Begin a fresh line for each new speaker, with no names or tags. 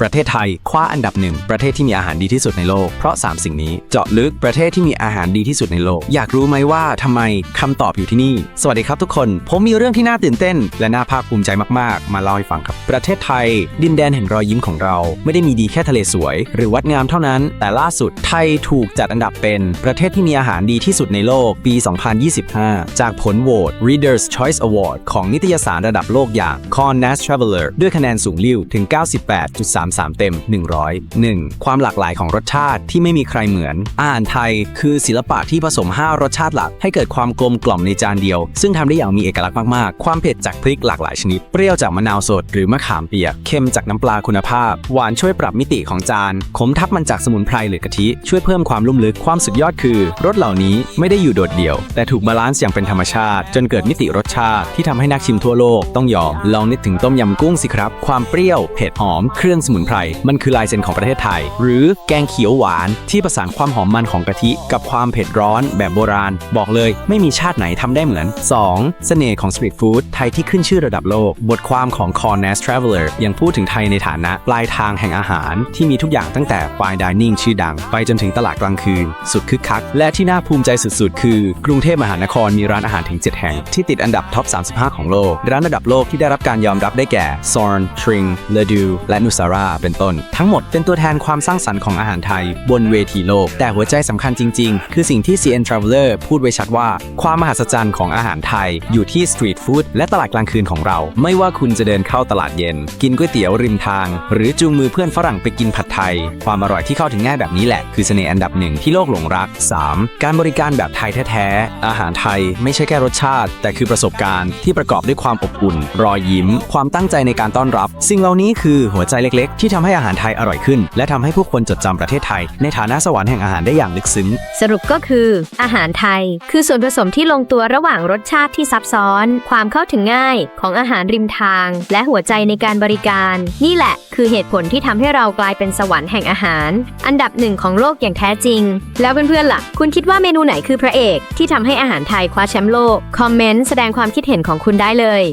ประเทศไทยคว้าอันดับหนึ่งประเทศที่มีอาหารดีที่สุดในโลก เพราะ 3 สิ่งนี้เจาะลึกประเทศที่มีอาหารดีที่สุดในโลก อยากรู้ไหมว่าทำไมคำตอบอยู่ที่นี่ สวัสดีครับทุกคน ผมมีเรื่องที่น่าตื่นเต้น และน่าภาคภูมิใจมากๆ มาเล่าให้ฟังครับ ประเทศไทย ดินแดนแห่งรอยยิ้มของเรา ไม่ได้มีดีแค่ทะเลสวย หรือวัดงามเท่านั้น แต่ล่าสุดไทยถูกจัดอันดับเป็นประเทศที่มีอาหารดีที่สุดในโลกปี 2025 จากผลโหวต Reader's Choice Award ของนิตยสารระดับโลกอย่าง Cornest Traveler ด้วยคะแนนสูงลิ่วถึง 98.3 3 3 เต็ม 100 1. ความหลากหลายของรสชาติที่ไม่มีใครเหมือน อาหารไทย คือศิลปะที่ผสม 5 รสชาติหลัก ให้เกิดความกลมกล่อมในจานเดียว ซึ่งทำได้อย่างมีเอกลักษณ์มากๆ ความเผ็ดจากพริกหลากหลายชนิด เปรี้ยวจากมะนาวสดหรือมะขามเปียก เค็มจากน้ำปลาคุณภาพ หวานช่วยปรับมิติของจาน ขมทับมันจากสมุนไพรหรือกะทิ ช่วยเพิ่มความลุ่มลึก ความสุดยอดคือ รสเหล่านี้ไม่ได้อยู่โดดเดี่ยว แต่ถูกบาลานซ์อย่างเป็นธรรมชาติ จนเกิดมิติรสชาติที่ทำให้นักชิมทั่วโลกต้องยอม ลองนึกถึงต้มยำกุ้งสิครับ ความเปรี้ยว เผ็ดหอม เครื่องสมุนไพร มันคือลายเซ็นของประเทศไทย หรือแกงเขียวหวานที่ประสานความหอมมันของกะทิ กับความเผ็ดร้อนแบบโบราณ บอกเลยไม่มีชาติไหนทำได้เหมือน 2. เสน่ห์ของสตรีทฟู้ดไทยที่ขึ้นชื่อระดับโลก บทความของ Cornest Traveler ยังพูดถึงไทยในฐานะปลายทางแห่งอาหาร ที่มีทุกอย่างตั้งแต่ fine dining ชื่อดัง ไปจนถึงตลาดกลางคืน สุดคึกคัก และที่น่าภูมิใจสุดๆ คือ กรุงเทพมหานครมีร้านอาหารถึง 7 แห่ง ที่ติดอันดับท็อป 35 ของโลก ร้านระดับโลกที่ได้รับการยอมรับได้แก่ Sorn Tring l e d u และ Nusara เป็นต้น ทั้งหมดเป็นตัวแทนความสร้างสรรค์ของอาหารไทย บนเวทีโลก แต่หัวใจสำคัญจริง ๆ คือสิ่งที่ CN Traveler พูดไว้ชัดว่า ความมหัศจรรย์ของอาหารไทย อยู่ที่สตรีทฟู้ดและตลาดกลางคืนของเรา ไม่ว่าคุณจะเดินเข้าตลาดเย็น กินก๋วยเตี๋ยวริมทาง หรือจูงมือเพื่อนฝรั่งไปกินผัดไทย ความอร่อยที่เข้าถึงง่ายแบบนี้แหละ คือเสน่ห์อันดับหนึ่งที่โลกหลงรัก 3. การบริการแบบไทยแท้ๆ อาหารไทยไม่ใช่แค่รสชาติ แต่คือประสบการณ์ที่ประกอบด้วยความอบอุ่น รอยยิ้ม ความตั้งใจในการต้อนรับ สิ่งเหล่านี้คือหัวใจเล็กที่ทำให้อาหารไทยอร่อยขึ้น และทำให้ผู้คนจดจำประเทศไทย ในฐานะสวรรค์แห่งอาหารได้อย่างลึกซึ้ง
สรุปก็คือ อาหารไทย คือส่วนผสมที่ลงตัวระหว่างรสชาติที่ซับซ้อน ความเข้าถึงง่ายของอาหารริมทาง และหัวใจในการบริการ นี่แหละ คือเหตุผลที่ทำให้เรากลายเป็นสวรรค์แห่งอาหาร อันดับหนึ่งของโลกอย่างแท้จริง แล้วเพื่อนๆล่ะ คุณคิดว่าเมนูไหนคือพระเอก ที่ทำให้อาหารไทยคว้าแชมป์โลก คอมเมนต์แสดงความคิดเห็นของคุณได้เลย